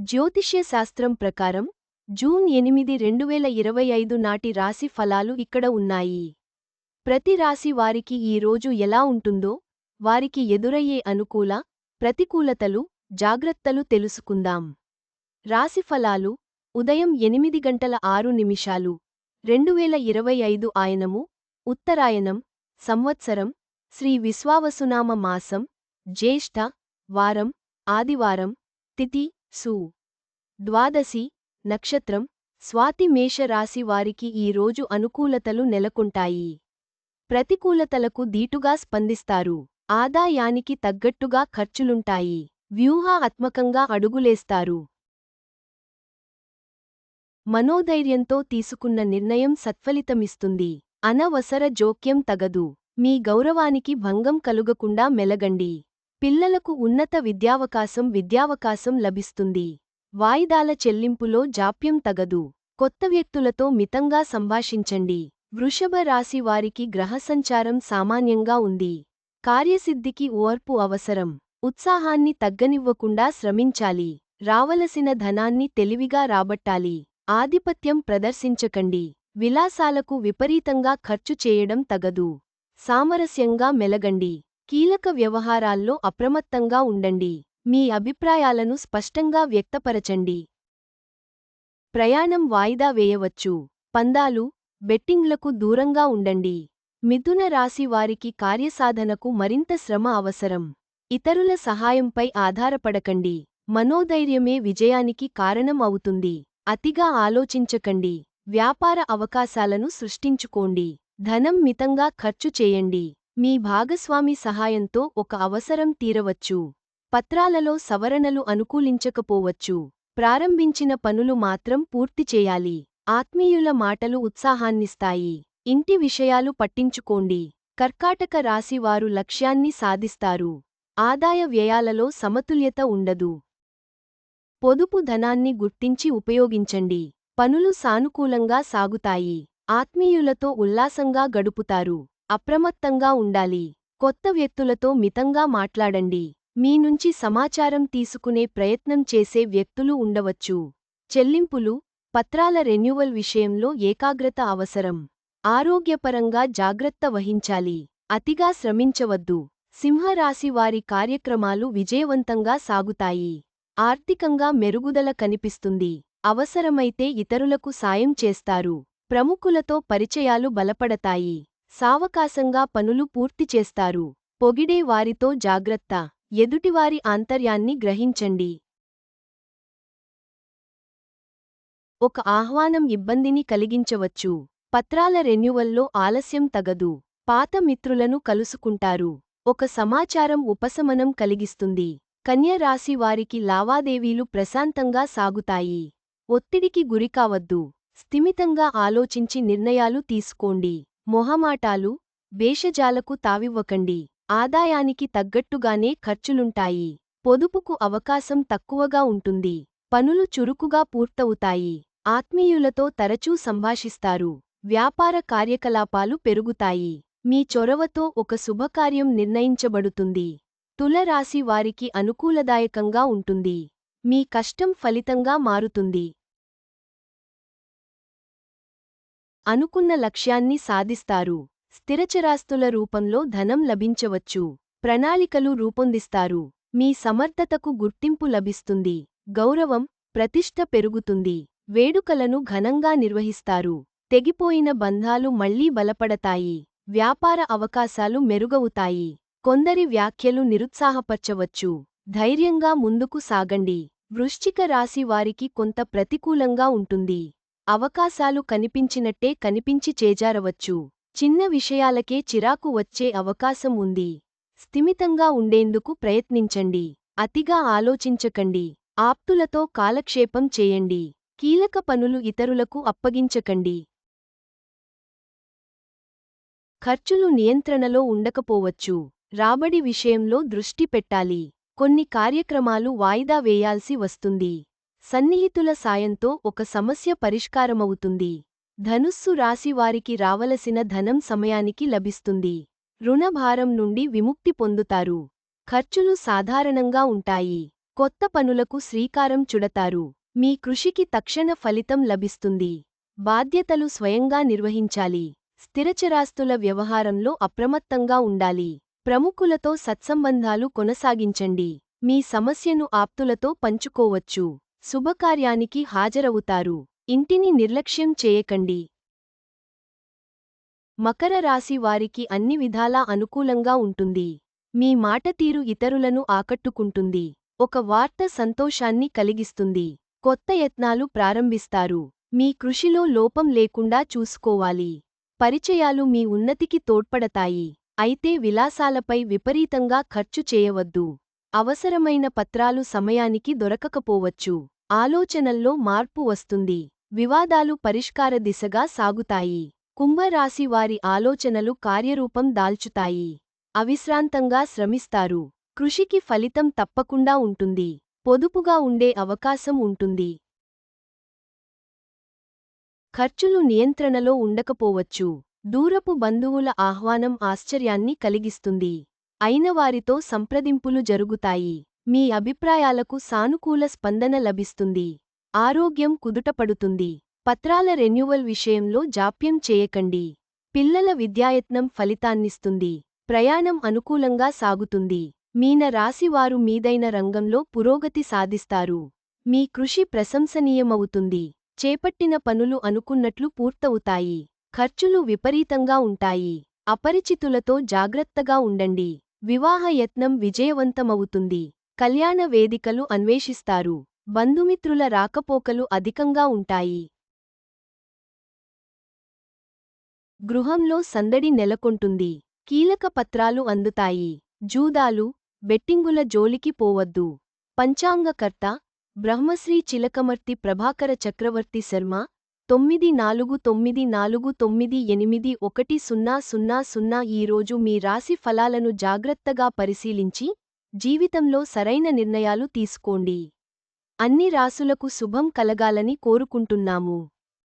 జ్యోతిష్య శాస్త్రం ప్రకారం జూన్ ఎనిమిది రెండువేల ఇరవై ఐదు నాటి రాశి ఫలాలు ఇక్కడ ఉన్నాయి. ప్రతి రాశి వారికి ఈ రోజు ఎలా ఉంటుందో వారికి ఎదురయ్యే అనుకూల ప్రతికూలతలు జాగ్రత్తలు తెలుసుకుందాం. రాశి ఫలాలు ఉదయం ఎనిమిది గంటల ఆరు నిమిషాలు రెండువేల ఇరవై ఐదు ఆయనము ఉత్తరాయణం సంవత్సరం శ్రీ విశ్వావసునామ మాసం జ్యేష్ఠ వారం ఆదివారం తిథి సు. ద్వాదశి నక్షత్రం స్వాతి మేష రాశి వారికి ఈ రోజు అనుకూలతలు నెలకొంటాయి. ప్రతికూలతలకు దీటుగా స్పందిస్తారు. ఆదాయానికి తగ్గట్టుగా ఖర్చులుంటాయి. వ్యూహాత్మకంగా అడుగులేస్తారు. మనోధైర్యంతో తీసుకున్న నిర్ణయం సత్ఫలితమిస్తుంది. అనవసర జోక్యం తగదు. మీ గౌరవానికి భంగం కలుగకుండా మెలగండి. పిల్లలకు ఉన్నత విద్యావకాశం విద్యావకాశం లభిస్తుంది. వాయిదాల చెల్లింపులో జాప్యం తగదు. కొత్త వ్యక్తులతో మితంగా సంభాషించండి. వృషభ రాశి వారికి గ్రహసంచారం సామాన్యంగా ఉంది. కార్యసిద్ధికి ఓర్పు అవసరం. ఉత్సాహాన్ని తగ్గనివ్వకుండా శ్రమించాలి. రావలసిన ధనాన్ని తెలివిగా రాబట్టాలి. ఆధిపత్యం ప్రదర్శించకండి. విలాసాలకు విపరీతంగా ఖర్చు చేయడం తగదు. సామరస్యంగా మెలగండి. కీలక వ్యవహారాల్లో అప్రమత్తంగా ఉండండి. మీ అభిప్రాయాలను స్పష్టంగా వ్యక్తపరచండి. ప్రయాణం వాయిదా వేయవచ్చు. పందాలు బెట్టింగ్లకు దూరంగా ఉండండి. మిథున రాశి వారికి కార్యసాధనకు మరింత శ్రమ అవసరం. ఇతరుల సహాయంపై ఆధారపడకండి. మనోధైర్యమే విజయానికి కారణం అవుతుంది. అతిగా ఆలోచించకండి. వ్యాపార అవకాశాలను సృష్టించుకోండి. ధనం మితంగా ఖర్చు చేయండి. మీ భాగస్వామి సహాయంతో ఒక అవసరం తీరవచ్చు. పత్రాలలో సవరణలు అనుకూలించకపోవచ్చు. ప్రారంభించిన పనులు మాత్రం పూర్తి చేయాలి. ఆత్మీయుల మాటలు ఉత్సాహాన్నిస్తాయి. ఇంటి విషయాలు పట్టించుకోండి. కర్కాటక రాశివారు లక్ష్యాన్ని సాధిస్తారు. ఆదాయ వ్యయాలలో సమతుల్యత ఉండదు. పొదుపు ధనాన్ని గుర్తించి ఉపయోగించండి. పనులు సానుకూలంగా సాగుతాయి. ఆత్మీయులతో ఉల్లాసంగా గడుపుతారు. అప్రమత్తంగా ఉండాలి. కొత్త వ్యక్తులతో మితంగా మాట్లాడండి. మీ నుంచి సమాచారం తీసుకునే ప్రయత్నం చేసే వ్యక్తులు ఉండవచ్చు. చెల్లింపులు పత్రాల రెన్యువల్ విషయంలో ఏకాగ్రత అవసరం. ఆరోగ్యపరంగా జాగ్రత్త వహించాలి. అతిగా శ్రమించవద్దు. సింహరాశి వారి కార్యక్రమాలు విజయవంతంగా సాగుతాయి. ఆర్థికంగా మెరుగుదల కనిపిస్తుంది. అవసరమైతే ఇతరులకు సాయం చేస్తారు. ప్రముఖులతో పరిచయాలు బలపడతాయి. సావకాశంగా పనులు పూర్తి చేస్తారు. పొగిడే వారితో జాగ్రత్త. ఎదుటివారి ఆంతర్యాన్ని గ్రహించండి. ఒక ఆహ్వానం ఇబ్బందిని కలిగించవచ్చు. పత్రాల రెన్యువల్లో ఆలస్యం తగదు. పాత మిత్రులను కలుసుకుంటారు. ఒక సమాచారం ఉపశమనం కలిగిస్తుంది. కన్య రాశి వారికి లావాదేవీలు ప్రశాంతంగా సాగుతాయి. ఒత్తిడికి గురికావద్దు. స్థిమితంగా ఆలోచించి నిర్ణయాలు తీసుకోండి. మొహమాటాలు భేషజాలకు తావివ్వకండి. ఆదాయానికి తగ్గట్టుగానే ఖర్చులుంటాయి. పొదుపుకు అవకాశం తక్కువగా ఉంటుంది. పనులు చురుకుగా పూర్తవుతాయి. ఆత్మీయులతో తరచూ సంభాషిస్తారు. వ్యాపార కార్యకలాపాలు పెరుగుతాయి. మీ చొరవతో ఒక శుభకార్యం నిర్ణయించబడుతుంది. తులరాశి వారికి అనుకూలదాయకంగా ఉంటుంది. మీ కష్టం ఫలితంగా మారుతుంది. అనుకున్న లక్ష్యాన్ని సాధిస్తారు. స్థిరచరాస్తుల రూపంలో ధనం లభించవచ్చు. ప్రణాళికలు రూపొందిస్తారు. మీ సమర్థతకు గుర్తింపు లభిస్తుంది. గౌరవం ప్రతిష్ట పెరుగుతుంది. వేడుకలను ఘనంగా నిర్వహిస్తారు. తెగిపోయిన బంధాలు మళ్ళీ బలపడతాయి. వ్యాపార అవకాశాలు మెరుగవుతాయి. కొందరి వ్యాఖ్యలు నిరుత్సాహపరచవచ్చు. ధైర్యంగా ముందుకు సాగండి. వృశ్చిక రాశి వారికి కొంత ప్రతికూలంగా ఉంటుంది. అవకాశాలు కనిపించినట్టే కనిపించి చేజారవచ్చు. చిన్న విషయాలకే చిరాకు వచ్చే అవకాశం ఉంది. స్థిమితంగా ఉండేందుకు ప్రయత్నించండి. అతిగా ఆలోచించకండి. ఆప్తులతో కాలక్షేపం చేయండి. కీలక పనులు ఇతరులకు అప్పగించకండి. ఖర్చులు నియంత్రణలో ఉండకపోవచ్చు. రాబడి విషయంలో దృష్టి పెట్టాలి. కొన్ని కార్యక్రమాలు వాయిదా వేయాల్సి వస్తుంది. సన్నిహితుల సాయంతో ఒక సమస్య పరిష్కారమవుతుంది. ధనుస్సు రాశివారికి రావలసిన ధనం సమయానికి లభిస్తుంది. రుణభారం నుండి విముక్తి పొందుతారు. ఖర్చులు సాధారణంగా ఉంటాయి. కొత్త పనులకు శ్రీకారం చుడతారు. మీ కృషికి తక్షణ ఫలితం లభిస్తుంది. బాధ్యతలు స్వయంగా నిర్వహించాలి. స్థిరచరాస్తుల వ్యవహారంలో అప్రమత్తంగా ఉండాలి. ప్రముఖులతో సత్సంబంధాలు కొనసాగించండి. మీ సమస్యను ఆప్తులతో పంచుకోవచ్చు. శుభకార్యానికి హాజరవుతారు. ఇంటిని నిర్లక్ష్యం చేయకండి. మకర రాశి వారికి అన్ని విధాలా అనుకూలంగా ఉంటుంది. మీ మాట తీరు ఇతరులను ఆకట్టుకుంటుంది. ఒక వార్త సంతోషాన్ని కలిగిస్తుంది. కొత్త యత్నాలు ప్రారంభిస్తారు. మీ కృషిలో లోపం లేకుండా చూసుకోవాలి. పరిచయాలు మీ ఉన్నతికి తోడ్పడతాయి. అయితే విలాసాలపై విపరీతంగా ఖర్చు చేయవద్దు. అవసరమైన పత్రాలు సమయానికి దొరకకపోవచ్చు. ఆలోచనల్లో మార్పు వస్తుంది. వివాదాలు పరిష్కార దిశగా సాగుతాయి. కుంభరాశి వారి ఆలోచనలు కార్యరూపం దాల్చుతాయి. అవిశ్రాంతంగా శ్రమిస్తారు. కృషికి ఫలితం తప్పకుండా ఉంటుంది. పొదుపుగా ఉండే అవకాశం ఉంటుంది. ఖర్చులు నియంత్రణలో ఉండకపోవచ్చు. దూరపు బంధువుల ఆహ్వానం ఆశ్చర్యాన్ని కలిగిస్తుంది. అయినవారితో సంప్రదింపులు జరుగుతాయి. మీ అభిప్రాయాలకు సానుకూల స్పందన లభిస్తుంది. ఆరోగ్యం కుదుటపడుతుంది. పత్రాల రెన్యువల్ విషయంలో జాప్యం చేయకండి. పిల్లల విద్యాయత్నం ఫలితాన్నిస్తుంది. ప్రయాణం అనుకూలంగా సాగుతుంది. మీన రాశివారు మీదైన రంగంలో పురోగతి సాధిస్తారు. మీ కృషి ప్రశంసనీయమవుతుంది. చేపట్టిన పనులు అనుకున్నట్లు పూర్తవుతాయి. ఖర్చులు విపరీతంగా ఉంటాయి. అపరిచితులతో జాగ్రత్తగా ఉండండి. వివాహ యత్నం విజయవంతమవుతుంది. కళ్యాణ వేదికలు అన్వేషిస్తారు. బంధుమిత్రుల రాకపోకలు అధికంగా ఉంటాయి. గృహంలో సందడి నెలకొంటుంది. కీలక పత్రాలు అందుతాయి. జూదాలు బెట్టింగుల జోలికి పోవద్దు. పంచాంగకర్త బ్రహ్మశ్రీ చిలకమర్తి ప్రభాకర చక్రవర్తి శర్మ తొమ్మిది నాలుగు తొమ్మిది నాలుగు తొమ్మిది ఎనిమిది ఒకటి సున్నా సున్నా సున్నా ఈరోజు మీ రాశి ఫలాలను జాగ్రత్తగా పరిశీలించి జీవితంలో సరైన నిర్ణయాలు తీసుకోండి. అన్ని రాసులకు శుభం కలగాలని కోరుకుంటున్నాము.